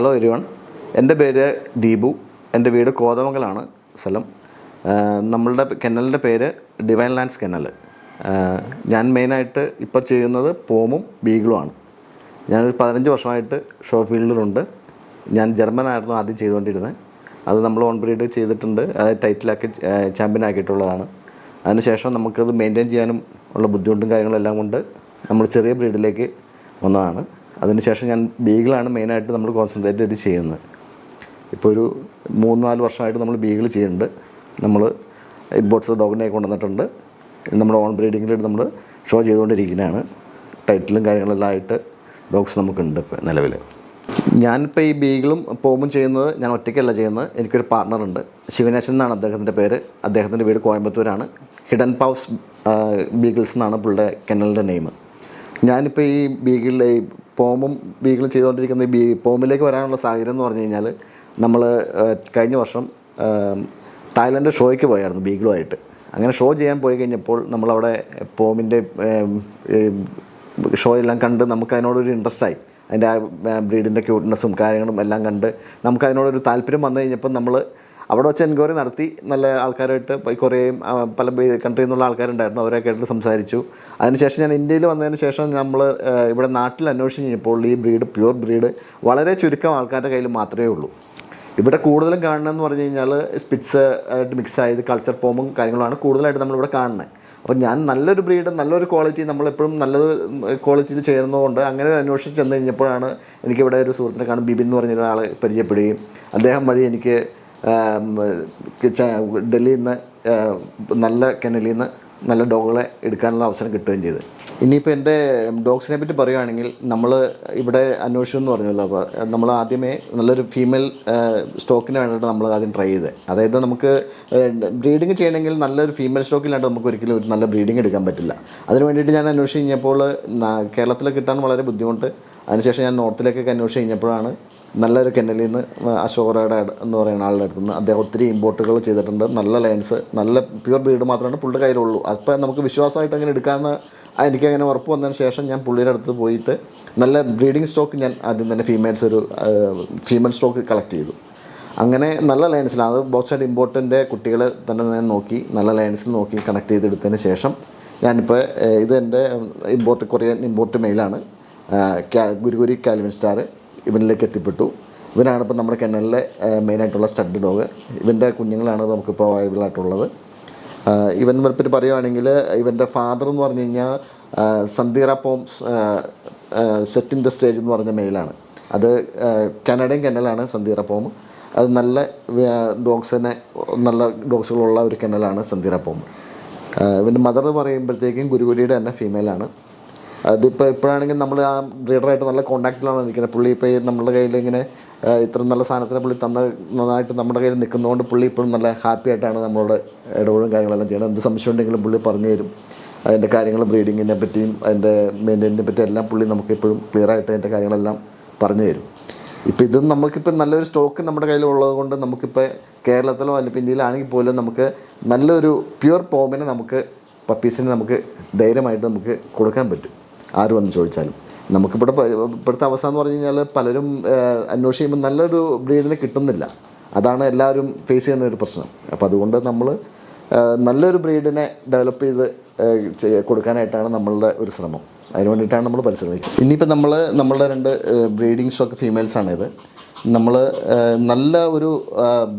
Hello everyone എന്റെ പേര് ദീപു. എന്റെ വീട് കോതമംഗലാണ് സ്ഥലം. നമ്മളുടെ കെനലിന്റെ പേര് ഡിവൈൻ ലാൻഡ്സ് കെനൽ ഞാൻ മെയിനായിട്ട് ഇപ്പോൾ ചെയ്യുന്നത് പോമും ബീഗിളുമാണ് ഞാനൊരു പതിനഞ്ച് വർഷമായിട്ട് ഷോ ഫീൽഡിലുണ്ട്. ഞാൻ ജർമ്മനായിരുന്നു ആദ്യം ചെയ്തുകൊണ്ടിരുന്നത്. അത് നമ്മൾ ഓൺ ബ്രീഡ് ചെയ്തിട്ടുണ്ട്. അത് ടൈറ്റിലാക്കി ചാമ്പ്യൻ ആക്കിയിട്ടുള്ളതാണ്. അതിനുശേഷം നമുക്കത് മെയിന്റെയിൻ ചെയ്യാനും ഉള്ള ബുദ്ധിമുട്ടും കാര്യങ്ങളെല്ലാം കൊണ്ട് നമ്മൾ ചെറിയ ബ്രീഡിലേക്ക് വന്നതാണ്. അതിനുശേഷം ഞാൻ ബീഗിളാണ് മെയിനായിട്ട് നമ്മൾ കോൺസെൻട്രേറ്റ് ആയിട്ട് ചെയ്യുന്നത്. ഇപ്പോൾ ഒരു മൂന്ന് നാല് വർഷമായിട്ട് നമ്മൾ ബീഗിൾ ചെയ്യുന്നുണ്ട്. നമ്മൾ ഇമ്പോർട്ട്സ് ഡോഗിനെ കൊണ്ടുവന്നിട്ടുണ്ട്. നമ്മുടെ ഓൺ ബ്രീഡിങ്ങിലായിട്ട് നമ്മൾ ഷോ ചെയ്തുകൊണ്ടിരിക്കുന്നതാണ്. ടൈറ്റിലും കാര്യങ്ങളെല്ലാം ആയിട്ട് ഡോഗ്സ് നമുക്കുണ്ട് ഇപ്പോൾ നിലവിൽ ഞാനിപ്പോൾ ഈ ബീഗിളും പോമും ചെയ്യുന്നത് ഞാൻ ഒറ്റയ്ക്കല്ല ചെയ്യുന്നത്. എനിക്കൊരു പാർട്ണറുണ്ട് ശിവനേശൻ എന്നാണ് അദ്ദേഹത്തിന്റെ പേര്. അദ്ദേഹത്തിന്റെ വീട് കോയമ്പത്തൂരാണ്. ഹിഡൻ പൗസ് ബീഗിൾസ് എന്നാണ് പുള്ളിയുടെ കെന്നലിന്റെ നെയിം ഞാനിപ്പോൾ ഈ ബീഗിളിലെ ഈ പോമും ബീഗിളും ചെയ്തുകൊണ്ടിരിക്കുന്ന ബീ പോമിലേക്ക് വരാനുള്ള സാഹചര്യം എന്ന് പറഞ്ഞു കഴിഞ്ഞാൽ നമ്മൾ കഴിഞ്ഞ വർഷം തായ്ലൻഡ് ഷോയ്ക്ക് പോയായിരുന്നു ബീഗിളുമായിട്ട് അങ്ങനെ ഷോ ചെയ്യാൻ പോയി കഴിഞ്ഞപ്പോൾ നമ്മളവിടെ പോമിന്റെ ഷോ എല്ലാം കണ്ട് നമുക്ക് അതിനോടൊരു ഇൻട്രസ്റ്റ് ആയി. അതിന്റെ ആ ബ്രീഡിന്റെ ക്യൂട്ട്നെസ്സും കാര്യങ്ങളും എല്ലാം കണ്ട് നമുക്ക് അതിനോടൊരു താല്പര്യം വന്നു കഴിഞ്ഞപ്പോൾ നമ്മൾ അവിടെ വെച്ച് എൻക്വയറി നടത്തി നല്ല ആൾക്കാരായിട്ട് കുറേ പല കൺട്രിയിൽ നിന്നുള്ള ആൾക്കാരുണ്ടായിരുന്നു അവരൊക്കെ ആയിട്ട് സംസാരിച്ചു. അതിനുശേഷം ഞാൻ ഇന്ത്യയിൽ വന്നതിന് ശേഷം നമ്മൾ ഇവിടെ നാട്ടിൽ അന്വേഷിച്ച് കഴിഞ്ഞപ്പോൾ ഈ ബ്രീഡ് പ്യുവർ ബ്രീഡ് വളരെ ചുരുക്കം ആൾക്കാരുടെ കയ്യിൽ മാത്രമേ ഉള്ളൂ. ഇവിടെ കൂടുതലും കാണണമെന്ന് പറഞ്ഞു കഴിഞ്ഞാൽ സ്പിറ്റ്സ് ആയിട്ട് മിക്സ് ആയത് കൾച്ചർ ഫോമും കാര്യങ്ങളുമാണ് കൂടുതലായിട്ട് നമ്മളിവിടെ കാണുന്നത് അപ്പോൾ ഞാൻ നല്ലൊരു ബ്രീഡ് നല്ലൊരു ക്വാളിറ്റി നമ്മളെപ്പോഴും നല്ലത് ക്വാളിറ്റിയിൽ ചേരുന്നതുകൊണ്ട് അങ്ങനെ അന്വേഷിച്ച് ചെന്ന് കഴിഞ്ഞപ്പോഴാണ് എനിക്കിവിടെ ഒരു സുഹൃത്തിനെ കാണും ബിബിൻ എന്ന് പറഞ്ഞ പരിചയപ്പെടുകയും അദ്ദേഹം വഴി എനിക്ക് ഡൽഹിയിൽ നിന്ന് നല്ല കെനലിൽ നിന്ന് നല്ല ഡോഗുകളെ എടുക്കാനുള്ള അവസരം കിട്ടുകയും ചെയ്തു. ഇനിയിപ്പോൾ എന്റെ ഡോഗ്സിനെ പറ്റി പറയുകയാണെങ്കിൽ നമ്മൾ ഇവിടെ അന്വേഷിച്ചു എന്ന് പറഞ്ഞല്ലോ അപ്പോൾ നമ്മൾ ആദ്യമേ നല്ലൊരു ഫീമെയിൽ സ്റ്റോക്കിന് വേണ്ടിയിട്ട് നമ്മൾ ആദ്യം ട്രൈ ചെയ്തത് അതായത് നമുക്ക് ബ്രീഡിങ് ചെയ്യണമെങ്കിൽ നല്ലൊരു ഫീമെയിൽ സ്റ്റോക്കില്ലാണ്ട് നമുക്ക് ഒരിക്കലും ഒരു നല്ല ബ്രീഡിങ് എടുക്കാൻ പറ്റില്ല. അതിന് വേണ്ടിയിട്ട് ഞാൻ അന്വേഷിച്ച് കഴിഞ്ഞപ്പോൾ കേരളത്തിൽ കിട്ടാൻ വളരെ ബുദ്ധിമുട്ട്. അതിനുശേഷം ഞാൻ നോർത്തിലേക്കൊക്കെ അന്വേഷിച്ച് കഴിഞ്ഞപ്പോഴാണ് നല്ലൊരു കെന്നലിൽ നിന്ന് അശോകറയുടെ എന്ന് പറയുന്ന ആളുടെ അടുത്ത് നിന്ന് അദ്ദേഹം ഒത്തിരി ഇമ്പോർട്ടുകൾ ചെയ്തിട്ടുണ്ട്. നല്ല ലൈൻസ് നല്ല പ്യുവർ ബ്രീഡ് മാത്രമാണ് പുള്ളിയുടെ കയ്യിലുള്ളൂ. അപ്പോൾ നമുക്ക് വിശ്വാസമായിട്ട് അങ്ങനെ എടുക്കാമെന്ന് എനിക്കങ്ങനെ ഉറപ്പ് വന്നതിന് ശേഷം ഞാൻ പുള്ളിയുടെ അടുത്ത് പോയിട്ട് നല്ല ബ്രീഡിംഗ് സ്റ്റോക്ക് ഞാൻ ആദ്യം തന്നെ ഫീമെയിൽസ് ഒരു ഫീമെയിൽ സ്റ്റോക്ക് കളക്ട് ചെയ്തു. അങ്ങനെ നല്ല ലൈൻസിലാണ് അത് ബോക്സ് സൈഡ് ഇമ്പോർട്ടന്റെ കുട്ടികളെ തന്നെ ഞാൻ നോക്കി നല്ല ലൈൻസിൽ നോക്കി കണക്ട് ചെയ്തെടുത്തതിന് ശേഷം ഞാനിപ്പോൾ ഇത് എന്റെ ഇമ്പോർട്ട് കൊറിയൻ ഇമ്പോർട്ട് മെയിലാണ് ഗുരുഗുരി കാൽവിൻ സ്റ്റാർ ഇവനിലേക്ക് എത്തിപ്പെട്ടു. ഇവനാണ് ഇപ്പോൾ നമ്മുടെ കെനലിലെ മെയിനായിട്ടുള്ള സ്റ്റഡ് ഡോഗ്. ഇവന്റെ കുഞ്ഞുങ്ങളാണ് നമുക്കിപ്പോൾ അവൈലബിൾ ആയിട്ടുള്ളത്. ഇവൻ പറ്റി പറയുകയാണെങ്കിൽ ഇവന്റെ ഫാദർ എന്ന് പറഞ്ഞു കഴിഞ്ഞാൽ സന്ദീറ poems set in the stage എന്ന് പറഞ്ഞ മെയിലാണ് അത് കനഡയും കെനലാണ് സന്ദീറ പോം. അത് നല്ല ഡോഗ്സിനെ നല്ല ഡോഗ്സുകളുള്ള ഒരു കെനലാണ് സന്ദീറ പോം. ഇവന്റെ മദർ പറയുമ്പോഴത്തേക്കും ഗുരുഗുരിയുടെ തന്നെ ഫീമെയിലാണ് അതിപ്പോൾ ഇപ്പോഴാണെങ്കിൽ നമ്മൾ ആ ബ്രീഡറായിട്ട് നല്ല കോണ്ടാക്റ്റിലാണ് നിൽക്കുന്നത്. പുള്ളി ഇപ്പോൾ നമ്മുടെ കയ്യിൽ ഇങ്ങനെ ഇത്ര നല്ല സാധനത്തിന് പുള്ളി തന്ന നന്നായിട്ട് നമ്മുടെ കയ്യിൽ നിൽക്കുന്നതുകൊണ്ട് പുള്ളി ഇപ്പോഴും നല്ല ഹാപ്പി ആയിട്ടാണ് നമ്മളോട് ഇടപെടും കാര്യങ്ങളെല്ലാം ചെയ്യുന്നത്. എന്ത് സംശയം ഉണ്ടെങ്കിലും പുള്ളി പറഞ്ഞു തരും. അതിന്റെ കാര്യങ്ങൾ ബ്രീഡിങ്ങിനെ പറ്റിയും അതിന്റെ മെയിന്റെനൻസിനെ പറ്റിയും എല്ലാം പുള്ളി നമുക്ക് എപ്പോഴും ക്ലിയർ ആയിട്ട് അതിന്റെ കാര്യങ്ങളെല്ലാം പറഞ്ഞു തരും. ഇപ്പോൾ ഇത് നമുക്കിപ്പോൾ നല്ലൊരു സ്റ്റോക്ക് നമ്മുടെ കയ്യിലുള്ളത് കൊണ്ട് നമുക്കിപ്പോൾ കേരളത്തിലോ അല്ലെങ്കിൽ ഇന്ത്യയിലാണെങ്കിൽ പോലും നമുക്ക് നല്ലൊരു പ്യുവർ പോമിനെ നമുക്ക് പപ്പീസിനെ നമുക്ക് ധൈര്യമായിട്ട് നമുക്ക് കൊടുക്കാൻ പറ്റും. ആര് വന്ന് ചോദിച്ചാലും. നമുക്കിവിടെ ഇപ്പോഴത്തെ അവസ്ഥ എന്ന് പറഞ്ഞു കഴിഞ്ഞാൽ പലരും അന്വേഷിക്കുമ്പോൾ നല്ലൊരു ബ്രീഡിനെ കിട്ടുന്നില്ല. അതാണ് എല്ലാവരും ഫേസ് ചെയ്യുന്ന ഒരു പ്രശ്നം. അപ്പോൾ അതുകൊണ്ട് നമ്മൾ നല്ലൊരു ബ്രീഡിനെ ഡെവലപ്പ് ചെയ്ത് കൊടുക്കാനായിട്ടാണ് നമ്മളുടെ ഒരു ശ്രമം. അതിന് വേണ്ടിയിട്ടാണ് നമ്മൾ പരിശ്രമിക്കുന്നത്. ഇനിയിപ്പോൾ നമ്മൾ നമ്മളുടെ രണ്ട് ബ്രീഡിംഗ് സ്റ്റോക്ക് ഫീമെയിൽസാണിത് നമ്മൾ നല്ല ഒരു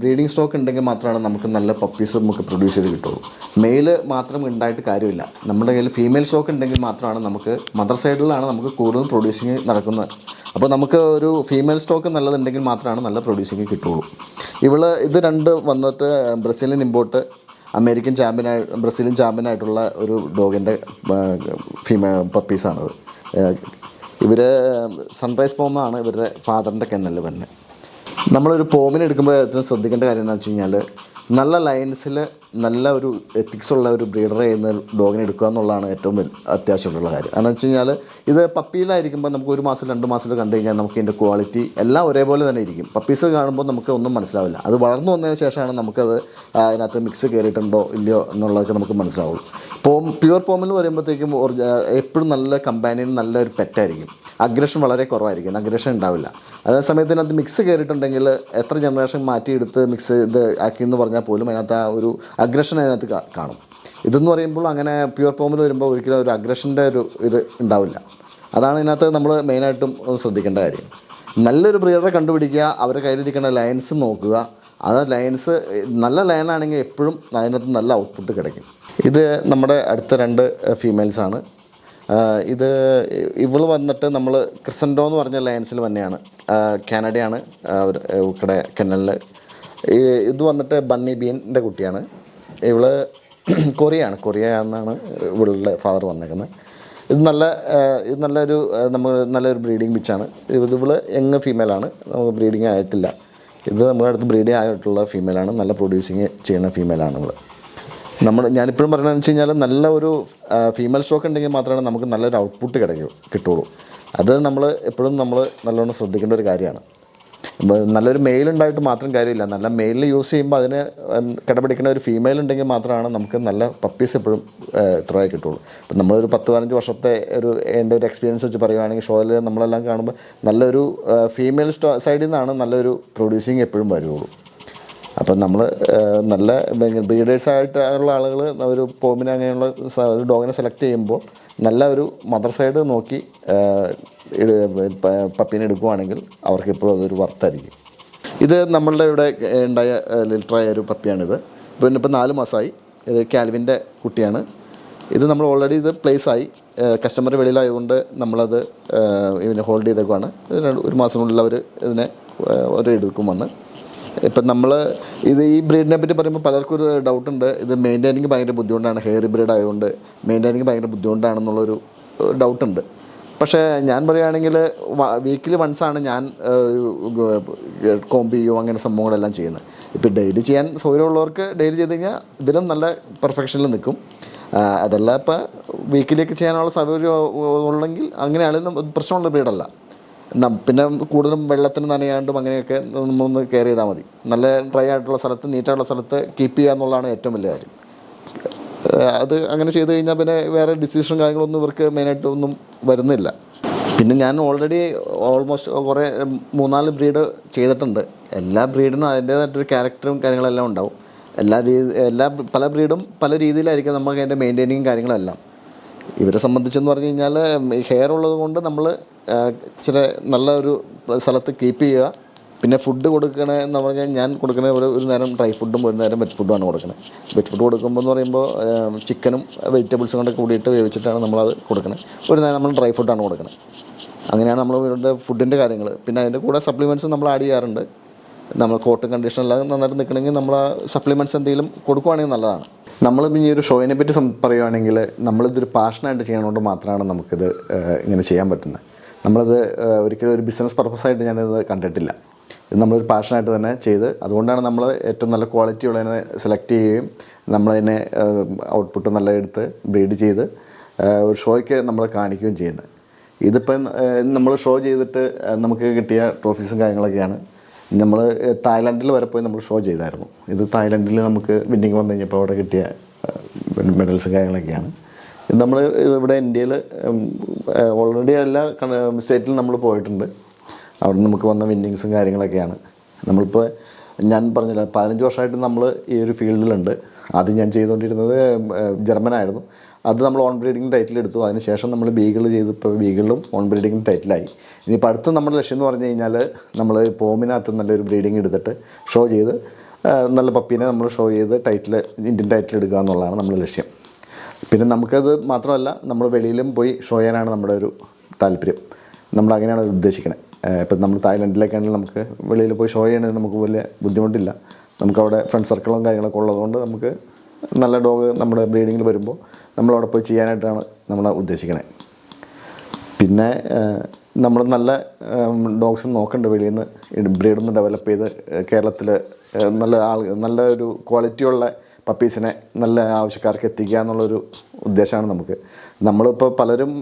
ബ്രീഡിംഗ് സ്റ്റോക്ക് ഉണ്ടെങ്കിൽ മാത്രമാണ് നമുക്ക് നല്ല പപ്പീസ് നമുക്ക് പ്രൊഡ്യൂസ് ചെയ്ത് കിട്ടുള്ളൂ. മെയിൽ മാത്രം ഉണ്ടായിട്ട് കാര്യമില്ല. നമ്മുടെ കയ്യിൽ ഫീമെയിൽ സ്റ്റോക്ക് ഉണ്ടെങ്കിൽ മാത്രമാണ് നമുക്ക് മദർ സൈഡിലാണ് നമുക്ക് കൂടുതൽ പ്രൊഡ്യൂസിങ് നടക്കുന്നത്. അപ്പോൾ നമുക്ക് ഒരു ഫീമെയിൽ സ്റ്റോക്ക് നല്ലതുണ്ടെങ്കിൽ മാത്രമാണ് നല്ല പ്രൊഡ്യൂസിങ് കിട്ടുള്ളൂ. ഇവൾ ഇത് രണ്ട് വന്നിട്ട് ബ്രസീലിൻ ഇമ്പോർട്ട് അമേരിക്കൻ ചാമ്പ്യനായി ബ്രസീലിയൻ ചാമ്പ്യനായിട്ടുള്ള ഒരു ഡോഗിന്റെ ഫീമെ പപ്പീസാണത് ഇവർ സൺറൈസ് പോമാണ് ഇവരുടെ ഫാദറിന്റെ കെന്നൽ തന്നെ നമ്മളൊരു പോമിനെടുക്കുമ്പോൾ ഏറ്റവും ശ്രദ്ധിക്കേണ്ട കാര്യം എന്ന് വെച്ച് കഴിഞ്ഞാൽ നല്ല ലൈൻസിൽ നല്ല ഒരു എത്തിക്സ് ഉള്ള ഒരു ബ്രീഡറെ ചെയ്യുന്ന ഡോഗിനെ എടുക്കുക എന്നുള്ളതാണ് ഏറ്റവും അത്യാവശ്യമുള്ള കാര്യം. കാരണം വെച്ച് കഴിഞ്ഞാൽ ഇത് പപ്പിയിലായിരിക്കുമ്പോൾ നമുക്ക് ഒരു മാസം രണ്ട് മാസത്തിൽ കണ്ടു കഴിഞ്ഞാൽ നമുക്ക് ഇതിന്റെ ക്വാളിറ്റി എല്ലാം ഒരേപോലെ തന്നെ ഇരിക്കും. പപ്പീസ് കാണുമ്പോൾ നമുക്ക് ഒന്നും മനസ്സിലാവില്ല. അത് വളർന്നു വന്നതിന് ശേഷമാണ് നമുക്കത് അതിനകത്ത് മിക്സ് കയറിയിട്ടുണ്ടോ ഇല്ലയോ എന്നുള്ളതൊക്കെ നമുക്ക് മനസ്സിലാവുള്ളൂ. പോം പ്യുവർ പോമെന്ന് പറയുമ്പോഴത്തേക്കും എപ്പോഴും നല്ല കമ്പാനിയൻ നല്ലൊരു പെറ്റായിരിക്കും അഗ്രഷൻ വളരെ കുറവായിരിക്കും. അഗ്രഷൻ ഉണ്ടാവില്ല. അതേ സമയത്ത് ഇതിനകത്ത് മിക്സ് കയറിയിട്ടുണ്ടെങ്കിൽ എത്ര ജനറേഷൻ മാറ്റിയെടുത്ത് മിക്സ് ഇത് ആക്കി എന്ന് പറഞ്ഞാൽ പോലും അതിനകത്ത് ആ ഒരു അഗ്രഷൻ അതിനകത്ത് കാണും. ഇതെന്ന് പറയുമ്പോൾ അങ്ങനെ പ്യുവർ ഫോമിൽ വരുമ്പോൾ ഒരിക്കലും ഒരു അഗ്രഷന്റെ ഒരു ഇത് ഉണ്ടാവില്ല. അതാണ് ഇതിനകത്ത് നമ്മൾ മെയിനായിട്ടും ശ്രദ്ധിക്കേണ്ട കാര്യം. നല്ലൊരു ബ്രീഡറെ കണ്ടുപിടിക്കുക അവരുടെ കയ്യിലിരിക്കുന്ന ലൈൻസ് നോക്കുക. അത് ലൈൻസ് നല്ല ലൈനാണെങ്കിൽ എപ്പോഴും അതിനകത്ത് നല്ല ഔട്ട്പുട്ട് കിടക്കും. ഇത് നമ്മുടെ അടുത്ത രണ്ട് ഫീമെയിൽസാണ് ഇത് ഇവൾ വന്നിട്ട് നമ്മൾ ക്രിസൻഡോ എന്ന് പറഞ്ഞ ലയൻസിൽ തന്നെയാണ് കാനഡയാണ് ഇവിടെ കെന്നലിൽ ഇത് വന്നിട്ട് ബണ്ണി ബീന്റെ കുട്ടിയാണ്. ഇവൾ കൊറിയയാണ്. കൊറിയ എന്നാണ് ഇവളുടെ ഫാദർ വന്നേക്കുന്നത്. ഇത് നല്ല ഇത് നല്ലൊരു നമ്മൾ നല്ലൊരു ബ്രീഡിങ് ബിച്ചാണ് ഇത് ഇവൾ യങ് ഫീമെയിലാണ് നമുക്ക് ബ്രീഡിങ് ആയിട്ടില്ല. ഇത് നമ്മുടെ അടുത്ത് ബ്രീഡിങ് ആയിട്ടുള്ള ഫീമെയിലാണ് നല്ല പ്രൊഡ്യൂസിങ് ചെയ്യുന്ന ഫീമെയിലാണ് ഇവൾ. നമ്മൾ ഞാനിപ്പോഴും പറഞ്ഞതെന്ന് വെച്ച് കഴിഞ്ഞാൽ നല്ല ഒരു ഫീമെയിൽ സ്റ്റോക്ക് ഉണ്ടെങ്കിൽ മാത്രമേ നമുക്ക് നല്ലൊരു ഔട്ട്പുട്ട് കിടക്കൂ കിട്ടുള്ളൂ. അത് നമ്മൾ എപ്പോഴും നമ്മൾ നല്ലോണം ശ്രദ്ധിക്കേണ്ട ഒരു കാര്യമാണ്. നല്ലൊരു മെയിൽ ഉണ്ടായിട്ട് മാത്രം കാര്യമില്ല. നല്ല മെയിലിൽ യൂസ് ചെയ്യുമ്പോൾ അതിന് കിടപിടിക്കുന്ന ഒരു ഫീമെയിൽ ഉണ്ടെങ്കിൽ മാത്രമാണ് നമുക്ക് നല്ല പപ്പീസ് എപ്പോഴും ഇത്രയായി കിട്ടുള്ളൂ. ഇപ്പം നമ്മളൊരു പത്ത് പതിനഞ്ച് വർഷത്തെ ഒരു എന്റെ ഒരു എക്സ്പീരിയൻസ് വെച്ച് പറയുകയാണെങ്കിൽ ഷോയിൽ നമ്മളെല്ലാം കാണുമ്പോൾ നല്ലൊരു ഫീമെയിൽ സൈഡിൽ നിന്നാണ് നല്ലൊരു പ്രൊഡ്യൂസിങ് എപ്പോഴും വരുള്ളൂ. അപ്പം നമ്മൾ നല്ല ബ്രീഡേഴ്സ് ആയിട്ട് ഉള്ള ആളുകൾ ഒരു പോമിനെ അങ്ങനെയുള്ള ഒരു ഡോഗിനെ സെലക്ട് ചെയ്യുമ്പോൾ നല്ല ഒരു മദർ സൈഡ് നോക്കി പപ്പീനെ എടുക്കുവാണെങ്കിൽ അവർക്ക് എപ്പോഴും അതൊരു വർത്തായിരിക്കും ഇത് നമ്മളുടെ ഇവിടെ ഉണ്ടായ ലിറ്ററായ ഒരു പപ്പിയാണിത്. പിന്നെ ഇപ്പം നാല് മാസമായി ഇത് കാൽവിന്റെ കുട്ടിയാണ്. ഇത് നമ്മൾ ഓൾറെഡി ഇത് പ്ലേസ് ആയി. കസ്റ്റമർ വെളിയിലായതുകൊണ്ട് നമ്മളത് ഇതിനെ ഹോൾഡ് ചെയ്തേക്കുവാണ്. ഒരു മാസത്തിനുള്ളിൽ അവർ ഇതിനെ ഒരു എടുക്കും വന്ന്. ഇപ്പം നമ്മൾ ഇത് ഈ ബ്രീഡിനെ പറ്റി പറയുമ്പോൾ പലർക്കും ഒരു ഡൗട്ട് ഉണ്ട്. ഇത് മെയിന്റൈനിങ് ഭയങ്കര ബുദ്ധിമുട്ടാണ്. ഹെയർ ബ്രീഡ് ആയതുകൊണ്ട് മെയിന്റൈനിങ് ഭയങ്കര ബുദ്ധിമുട്ടാണെന്നുള്ളൊരു ഡൗട്ട് ഉണ്ട്. പക്ഷേ ഞാൻ പറയുകയാണെങ്കിൽ വീക്കിലി വൺസ് ആണ് ഞാൻ കോമ്പ് ചെയ്യും അങ്ങനെ സംഭവങ്ങളെല്ലാം ചെയ്യുന്നത്. ഇപ്പോൾ ഡെയിലി ചെയ്യാൻ സൗകര്യമുള്ളവർക്ക് ഡെയിലി ചെയ്ത് കഴിഞ്ഞാൽ ഇതിലും നല്ല പെർഫെക്ഷനിൽ നിൽക്കും. അതല്ല ഇപ്പോൾ വീക്കിലേക്ക് ചെയ്യാനുള്ള സൗകര്യം ഉള്ളെങ്കിൽ അങ്ങനെയാണെങ്കിലും പ്രശ്നമുള്ള ബ്രീഡല്ല പിന്നെ കൂടുതലും വെള്ളത്തിന് നനയാണ്ടും അങ്ങനെയൊക്കെ നമ്മളൊന്ന് കെയർ ചെയ്താൽ മതി. നല്ല ഡ്രൈ ആയിട്ടുള്ള സ്ഥലത്ത് നീറ്റായിട്ടുള്ള സ്ഥലത്ത് കീപ്പ് ചെയ്യുക എന്നുള്ളതാണ് ഏറ്റവും വലിയ കാര്യം. അത് അങ്ങനെ ചെയ്ത് കഴിഞ്ഞാൽ പിന്നെ വേറെ ഡിസിഷനും കാര്യങ്ങളൊന്നും ഇവർക്ക് മെയിനായിട്ട് ഒന്നും വരുന്നില്ല. പിന്നെ ഞാൻ ഓൾറെഡി ഓൾമോസ്റ്റ് കുറേ മൂന്നാൽ ബ്രീഡ് ചെയ്തിട്ടുണ്ട്. എല്ലാ ബ്രീഡിനും അതിന്റേതായിട്ടൊരു ക്യാരക്ടറും കാര്യങ്ങളെല്ലാം ഉണ്ടാവും. എല്ലാ രീതി എല്ലാ പല ബ്രീഡും പല രീതിയിലായിരിക്കും നമുക്ക് അതിന്റെ മെയിന്റെയിനിങ് കാര്യങ്ങളെല്ലാം. ഇവരെ സംബന്ധിച്ചെന്ന് പറഞ്ഞു കഴിഞ്ഞാൽ ഹെയർ ഉള്ളത് കൊണ്ട് നമ്മൾ ഇച്ചിരി നല്ല ഒരു സ്ഥലത്ത് കീപ്പ് ചെയ്യുക. പിന്നെ ഫുഡ് കൊടുക്കണേ എന്ന് പറഞ്ഞാൽ ഞാൻ കൊടുക്കണേ ഒരു ഒരു നേരം ഡ്രൈ ഫുഡും ഒരു നേരം വെറ്റ് ആണ് കൊടുക്കുന്നത് വെറ്റ് ഫുഡ് കൊടുക്കുമ്പോൾ എന്ന് പറയുമ്പോൾ ചിക്കനും വെജിറ്റബിൾസും കൊണ്ട് കൂടിയിട്ട് വേവിച്ചിട്ടാണ് നമ്മളത് കൊടുക്കുന്നത് ഒരു നേരം നമ്മൾ ഡ്രൈ ഫുഡാണ് കൊടുക്കുന്നത് അങ്ങനെയാണ് നമ്മൾ ഇവരുടെ ഫുഡിന്റെ കാര്യങ്ങൾ പിന്നെ അതിന്റെ കൂടെ സപ്ലിമെന്റ്സ് നമ്മൾ ആഡ് ചെയ്യാറുണ്ട്. നമ്മൾ കോട്ടും കണ്ടീഷനെല്ലാം നന്നായിട്ട് നിൽക്കണമെങ്കിൽ നമ്മൾ ആ സപ്ലിമെന്റ്സ് എന്തെങ്കിലും കൊടുക്കുവാണെങ്കിൽ നല്ലതാണ്. നമ്മൾ ഈ ഒരു ഷോയിനെ പറ്റി പറയുവാണെങ്കിൽ നമ്മളിതൊരു പാഷനായിട്ട് ചെയ്യണോണ്ട് മാത്രമാണ് നമുക്കിത് ഇങ്ങനെ ചെയ്യാൻ പറ്റുന്നത്. നമ്മളത് ഒരിക്കലും ഒരു ബിസിനസ് പർപ്പസായിട്ട് ഞാനിത് കണ്ടിട്ടില്ല. ഇത് നമ്മളൊരു പാഷനായിട്ട് തന്നെ ചെയ്ത്. അതുകൊണ്ടാണ് നമ്മൾ ഏറ്റവും നല്ല ക്വാളിറ്റി ഉള്ളതിനെ സെലക്ട് ചെയ്യുകയും നമ്മളതിനെ ഔട്ട്പുട്ട് നല്ല എടുത്ത് ബ്രീഡ് ചെയ്ത് ഒരു ഷോയ്ക്ക് നമ്മൾ കാണിക്കുകയും ചെയ്യുന്നത്. ഇതിപ്പം നമ്മൾ ഷോ ചെയ്തിട്ട് നമുക്ക് കിട്ടിയ ട്രോഫീസും കാര്യങ്ങളൊക്കെയാണ്. നമ്മൾ തായ്ലാൻഡിൽ വരെ പോയി നമ്മൾ ഷോ ചെയ്തായിരുന്നു. ഇത് തായ്ലാൻഡിൽ നമുക്ക് വിന്നിങ് വന്നു കഴിഞ്ഞപ്പോൾ അവിടെ കിട്ടിയ മെഡൽസും കാര്യങ്ങളൊക്കെയാണ്. നമ്മൾ ഇവിടെ ഇന്ത്യയിൽ ഓൾറെഡി എല്ലാ സ്റ്റേറ്റിലും നമ്മൾ പോയിട്ടുണ്ട്. അവിടെ നമുക്ക് വന്ന വിന്നിങ്സും കാര്യങ്ങളൊക്കെയാണ്. നമ്മളിപ്പോൾ ഞാൻ പറഞ്ഞില്ല പതിനഞ്ച് വർഷമായിട്ട് നമ്മൾ ഈ ഒരു ഫീൽഡിലുണ്ട്. ആദ്യം ഞാൻ ചെയ്തുകൊണ്ടിരുന്നത് ജർമ്മനായിരുന്നു. അത് നമ്മൾ ഓൺ ബ്രീഡിങ് ടൈറ്റിൽ എടുത്തു. അതിനുശേഷം നമ്മൾ ബീഗിൾ ചെയ്ത് ഇപ്പോൾ ബീഗിളും ഓൺ ബ്രീഡിങ് ടൈറ്റിലായി ഇനിയിപ്പോൾ അടുത്ത നമ്മുടെ ലക്ഷ്യം എന്ന് പറഞ്ഞു കഴിഞ്ഞാൽ നമ്മൾ പോമിനകത്ത് നല്ലൊരു ബ്രീഡിങ് എടുത്തിട്ട് ഷോ ചെയ്ത് നല്ല പപ്പീനെ നമ്മൾ ഷോ ചെയ്ത് ടൈറ്റിൽ ഇന്ത്യൻ ടൈറ്റിൽ എടുക്കുക എന്നുള്ളതാണ് നമ്മുടെ ലക്ഷ്യം. പിന്നെ നമുക്കത് മാത്രമല്ല നമ്മൾ വെളിയിലും പോയി ഷോ ചെയ്യാനാണ് നമ്മുടെ ഒരു താല്പര്യം. നമ്മൾ അങ്ങനെയാണ് ഉദ്ദേശിക്കുന്നത് ഇപ്പം നമ്മൾ തായ്ലൻഡിലേക്കാണെങ്കിൽ നമുക്ക് വെളിയിൽ പോയി ഷോ ചെയ്യണമെങ്കിൽ നമുക്ക് വലിയ ബുദ്ധിമുട്ടില്ല. നമുക്കവിടെ ഫ്രണ്ട് സർക്കിളും കാര്യങ്ങളൊക്കെ ഉള്ളതുകൊണ്ട് നമുക്ക് നല്ല ഡോഗ് നമ്മുടെ ബ്രീഡിങ്ങിൽ വരുമ്പോൾ നമ്മളവിടെ പോയി ചെയ്യാനായിട്ടാണ് നമ്മൾ ഉദ്ദേശിക്കണത് പിന്നെ നമ്മൾ നല്ല ഡോഗ്സ് നോക്കേണ്ട വെളിയിൽ നിന്ന് ബ്രീഡൊന്ന് ഡെവലപ്പ് ചെയ്ത് കേരളത്തിൽ നല്ല ആൾ നല്ല ഒരു ക്വാളിറ്റിയുള്ള പപ്പീസിനെ നല്ല ആവശ്യക്കാർക്ക് എത്തിക്കുക എന്നുള്ളൊരു ഉദ്ദേശമാണ് നമുക്ക്. നമ്മളിപ്പോൾ പലരും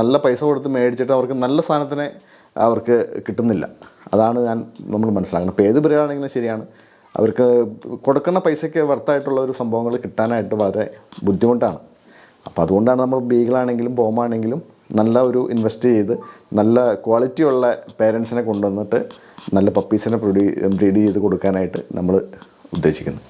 നല്ല പൈസ കൊടുത്ത് മേടിച്ചിട്ട് അവർക്ക് നല്ല സാധനത്തിനെ അവർക്ക് കിട്ടുന്നില്ല. അതാണ് ഞാൻ നമ്മൾ മനസ്സിലാക്കണം ഇപ്പോൾ ഏത് പരിപാടിയാണെങ്കിലും ശരിയാണ്. അവർക്ക് കൊടുക്കുന്ന പൈസയ്ക്ക് വർത്തായിട്ടുള്ള ഒരു സംഭവങ്ങൾ കിട്ടാനായിട്ട് വളരെ ബുദ്ധിമുട്ടാണ്. അപ്പോൾ അതുകൊണ്ടാണ് നമ്മൾ ബീഗിളാണെങ്കിലും ബോമാണെങ്കിലും നല്ല ഒരു ഇൻവെസ്റ്റ് ചെയ്ത് നല്ല ക്വാളിറ്റിയുള്ള പേരൻസിനെ കൊണ്ടുവന്നിട്ട് നല്ല പപ്പീസിനെ പ്രൊഡ്യൂ ബ്രീഡ് ചെയ്ത് കൊടുക്കാനായിട്ട് നമ്മൾ ഉദ്ദേശിക്കുന്നത്